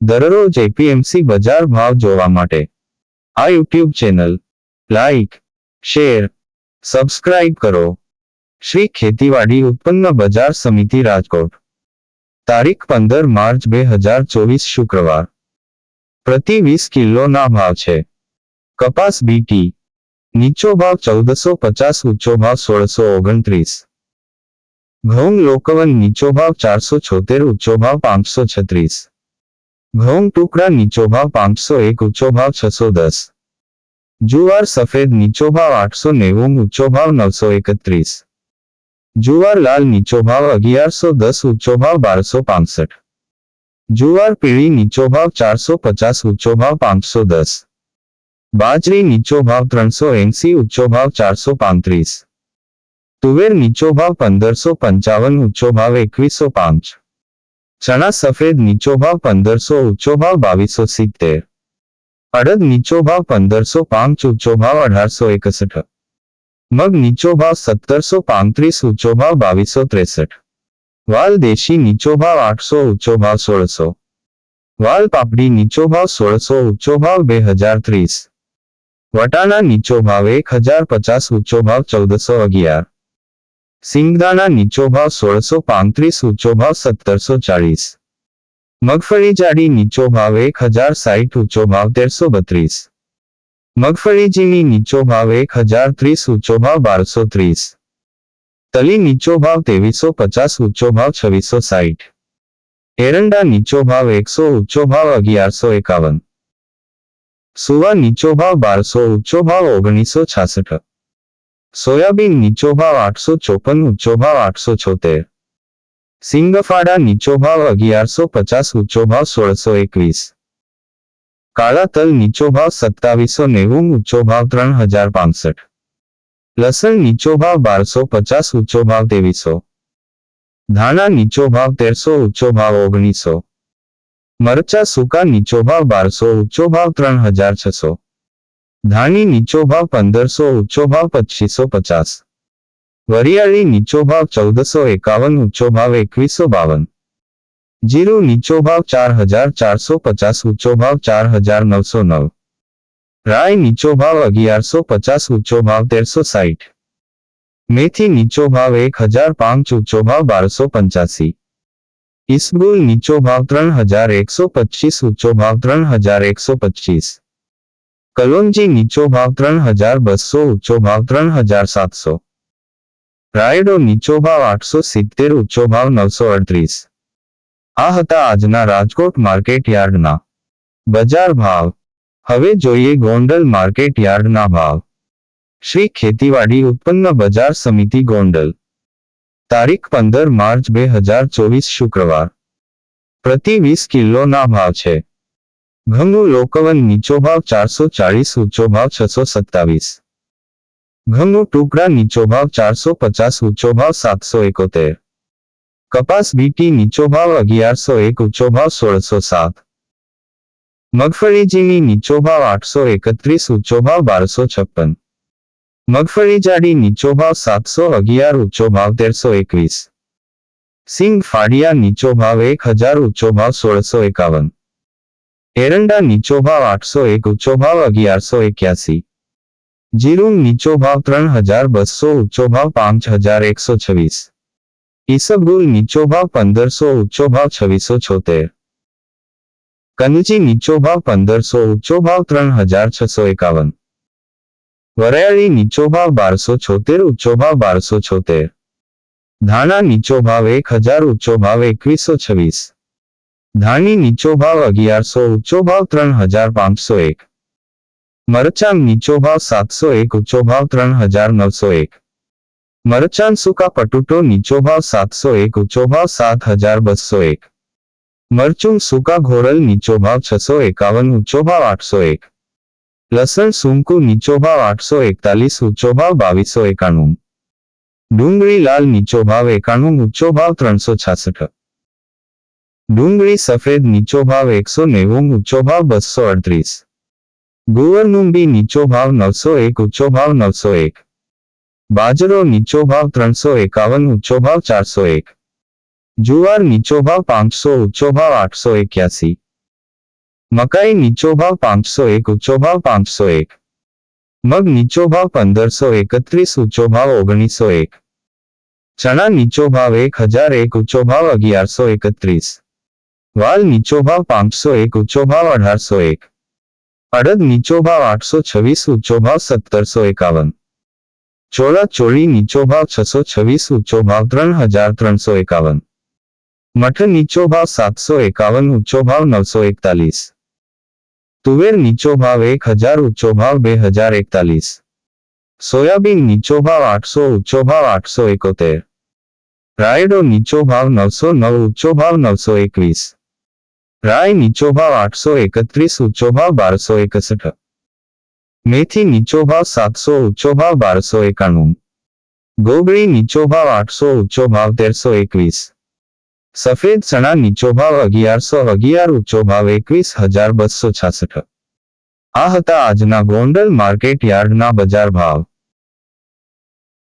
દરરોજ એપીએમસી બજાર ભાવ જોવા માટે. આ YouTube channel, like, share, subscribe કરો. શ્રી ખેતીવાડી ઉત્પન્ન બજાર સમિતિ રાજકોટ. તારીખ પંદર માર્ચ બે હજાર ચોવીસ શુક્રવાર. પ્રતિ વીસ કિલોના ભાવ છે. કપાસ બીટી નીચો ભાવ ચૌદસો પચાસ, ઊંચો ભાવ સોળસો ઓગણત્રીસ. ઘઉં લોકવન નીચો ભાવ ચારસો છોતેર, ઊંચો ભાવ પાંચસો છત્રીસ. ઘઉં ટુકડા નીચો ભાવ પાંચસો એક ઊંચો ભાવ છસો દસ. જુવાર સફેદ નીચો ભાવ આઠસો નેવું ઊંચો ભાવ નવસો એકત્રીસ. જુવાર લાલ નીચો ભાવ અગિયારસો દસ ઊંચો ભાવ બારસો પાસઠ. જુવાર પીળી નીચો ભાવ ચારસો પચાસ ઊંચો ભાવ પાંચસો દસ. બાજરી નીચો ભાવ ત્રણસો એંસી ઊંચો ભાવ ચારસો પાંત્રીસ. તુવેર નીચો ભાવ પંદરસો પંચાવન ઊંચો ભાવ એકવીસો પાંચ. ચણા સફેદ નીચો ભાવ પંદરસો ઊંચો ભાવ બાવીસો સિત્તેર અડદ નીચો ભાવ પંદરસો પાંચ ઊંચો ભાવ અઢારસો એકસઠ મગ નીચો ભાવ સત્તરસો પાંત્રીસ ઊંચો ભાવ બાવીસો ત્રેસઠ વાલ દેશી નીચો ભાવ આઠસો ઊંચો ભાવ સોળસો વાલ પાપડી નીચો ભાવ સોળસો ઊંચો ભાવ બે હજાર ત્રીસ વટાણા નીચો ભાવ એક હજાર પચાસ ઊંચો ભાવ ચૌદસો અગિયાર સિંગદાણા નીચો ભાવ સોળસો પાંત્રીસ, ઊંચો ભાવ સત્તરસો ચાળીસ. મગફળી જાડી નીચો ભાવ એક હજાર સાઠ ઊંચો ભાવ તેરસો બત્રીસ. મગફળી ઝીણી નીચો ભાવ એક હજાર ત્રીસ, ઊંચો ભાવ બારસો ત્રીસ. તલી નીચો ભાવ ત્રેવીસો પચાસ, ઊંચો ભાવ છવ્વીસો સાઠ એરંડા નીચો ભાવ એકસો, ઊંચો ભાવ અગિયારસો એકાવન. સુવા નીચો ભાવ બારસો, ઊંચો ભાવ ઓગણીસો છાસઠ. સોયાબીન નીચો ભાવ આઠસો ચોપન, ઊંચો ભાવ આઠસો છોતેર. સિંગફાડા નીચો ભાવ અગિયારસો પચાસ, ઊંચો ભાવ સોળસો એકવીસ. કાળા તલ નીચો ભાવ સત્તાવીસો નેવું, ઊંચો ભાવ ત્રણ હજાર પાસઠ. લસણ નીચો ભાવ બારસો પચાસ, ઊંચો ભાવ ત્રેવીસો. ધાણા નીચો ભાવ તેરસો, ઊંચો ભાવ ઓગણીસો. મરચા સૂકા નીચો ભાવ બારસો, ઊંચો ભાવ ત્રણ હજાર છસો. ધાણી નીચો ભાવ પંદરસો ઊંચો ભાવ પચીસો પચાસ વરિયાળી નીચો ભાવ ચૌદસો એકાવન ઊંચો ભાવ એકવીસો બાવન જીરું નીચો ભાવ ચાર હજાર ચારસો પચાસ ઊંચો ભાવ ચાર હજાર નવસો નવ રાય નીચો ભાવ અગિયારસો પચાસ ઊંચો ભાવ તેરસો સાઠ મેથી નીચો ભાવ એક હજાર પાંચ ઊંચો ભાવ બારસો પંચ્યાસી ઇસબુલ નીચો ભાવ ત્રણ હજાર એકસો પચીસ ઊંચો ભાવ ત્રણ હજાર એકસો પચીસ કલોંજી નીચો ભાવ ત્રણ હજાર બસો, ઊંચો ભાવ ત્રણ હજાર સાતસો. રાયડો નીચો ભાવ આઠસો સિત્તેર, ઊંચો ભાવ નવસો અડત્રીસ. આ હતા આજના રાજકોટ માર્કેટ યાર્ડના. બજાર ભાવ. હવે જોઈએ ગોંડલ માર્કેટ યાર્ડના ભાવ. શ્રી ખેતીવાડી ઉત્પન્ન બજાર સમિતિ ગોંડલ. તારીખ પંદર માર્ચ બે હજાર ચોવીસ શુક્રવાર. પ્રતિ વીસ કિલોના ભાવ છે. ઘઉં લોકવન નીચો ભાવ ચારસો ચાળીસ ઊંચો ભાવ છસો સત્તાવીસ ઘઉં ટુકડા નીચો ભાવ ચારસો પચાસ ઊંચો ભાવ સાતસો એકોતેર કપાસ બીટી નીચો ભાવ અગિયારસો એક ઊંચો ભાવ સોળસો સાત મગફળી ઝીણી નીચો ભાવ આઠસો એકત્રીસ ઊંચો ભાવ બારસો છપ્પન મગફળી જાડી નીચો ભાવ સાતસો અગિયાર ઊંચો ભાવ તેરસો એકવીસ સિંગ ફાડિયા નીચો ભાવ એક હજાર ઊંચો ભાવ સોળસો એકાવન એરંડા નીચો ભાવ આઠસો એક ઊંચો ભાવ અગિયારસો એક્યાસી જીરું નીચો ભાવ ત્રણ હજાર બસો ઊંચો ભાવ પાંચ હજાર એકસો છવ્વીસ ઈસબગુલ નીચો ભાવ પંદરસો ઊંચો ભાવ છવ્વીસો છોતેર કનજી નીચો ભાવ પંદરસો ઊંચો ભાવ ત્રણ હજાર છસો એકાવન વરાયળી નીચો ભાવ બારસો છોતેર ઊંચો ભાવ બારસો છોતેર ધાણા નીચો ભાવ એક હજાર ઊંચો ભાવ એકવીસો છવ્વીસ ધાણી નીચો ભાવ અગિયારસો ઊંચો ભાવ ત્રણ હજાર પાંચસો એક મરચાં નીચો ભાવ સાતસો એક ઊંચો ભાવ ત્રણ હજાર નવસો એક મરચાં સૂકા પટુટો નીચો ભાવ સાતસો એક ઊંચો ભાવ સાત હજાર બસો એક મરચું સૂકા ઘોરલ નીચો ભાવ છસો એકાવન ઊંચો ભાવ આઠસો એક લસણ સૂંકું નીચો ભાવ આઠસો એકતાલીસ ઊંચો ભાવ બાવીસો એકાણું ડુંગળી લાલ નીચો ભાવ એકાણું ઊંચો ભાવ ત્રણસો છાસઠ ડુંગળી સફેદ નીચો ભાવ એકસો નેવું ઊંચો ભાવ બસો અડત્રીસ ગુવરનુંબી નીચો ભાવ નવસો એક ઊંચો ભાવ નવસો એક બાજરો નીચો ભાવ ત્રણસો એકાવન ઊંચો ભાવ ચારસો એક જુવાર નીચો ભાવ પાંચસો ઊંચો ભાવ આઠસો એક્યાસી મકાઈ નીચો ભાવ પાંચસો એક ઊંચો ભાવ પાંચસો એક મગ નીચો ભાવ પંદરસો એકત્રીસ ઊંચો ભાવ ઓગણીસો એક ચણા નીચો ભાવ એક હજાર એક ઊંચો ભાવ અગિયારસો એકત્રીસ વાલ નીચો ભાવ પાંચસો એક ઊંચો ભાવ અઢારસો એક અડદ નીચો ભાવ આઠસો છવ્વીસ ઊંચો ભાવ સત્તરસો એકાવન ચોળા ચોળી નીચો ભાવ છસો છવ્વીસ ઊંચો ભાવ ત્રણ હજાર ત્રણસો એકાવન મઠ નીચો ભાવ સાતસો એકાવન ઊંચો ભાવ નવસો એકતાલીસ તુવેર નીચો ભાવ એક હજાર ઊંચો ભાવ બે હજાર એકતાલીસ સોયાબીન નીચો ભાવ આઠસો ઊંચો ભાવ આઠસો એકોતેર રાયડો નીચો ભાવ નવસો નવ ઊંચો ભાવ નવસો એકવીસ રાય નીચો ભાવ આઠસો એકત્રીસ ઊંચો ભાવ બારસો એકસઠ. મેથી નીચો ભાવ સાતસો ઊંચો ભાવ બારસો એકાણું. ગોગળી નીચો ભાવ આઠસો ઊંચો ભાવ તેરસો એકવીસ. સફેદ ચણા નીચો ભાવ અગિયારસો, અગિયાર ઊંચો ભાવ એકવીસ, હજાર બસો છાસઠ. આ હતા આજના ગોંડલ માર્કેટ યાર્ડના બજાર ભાવ.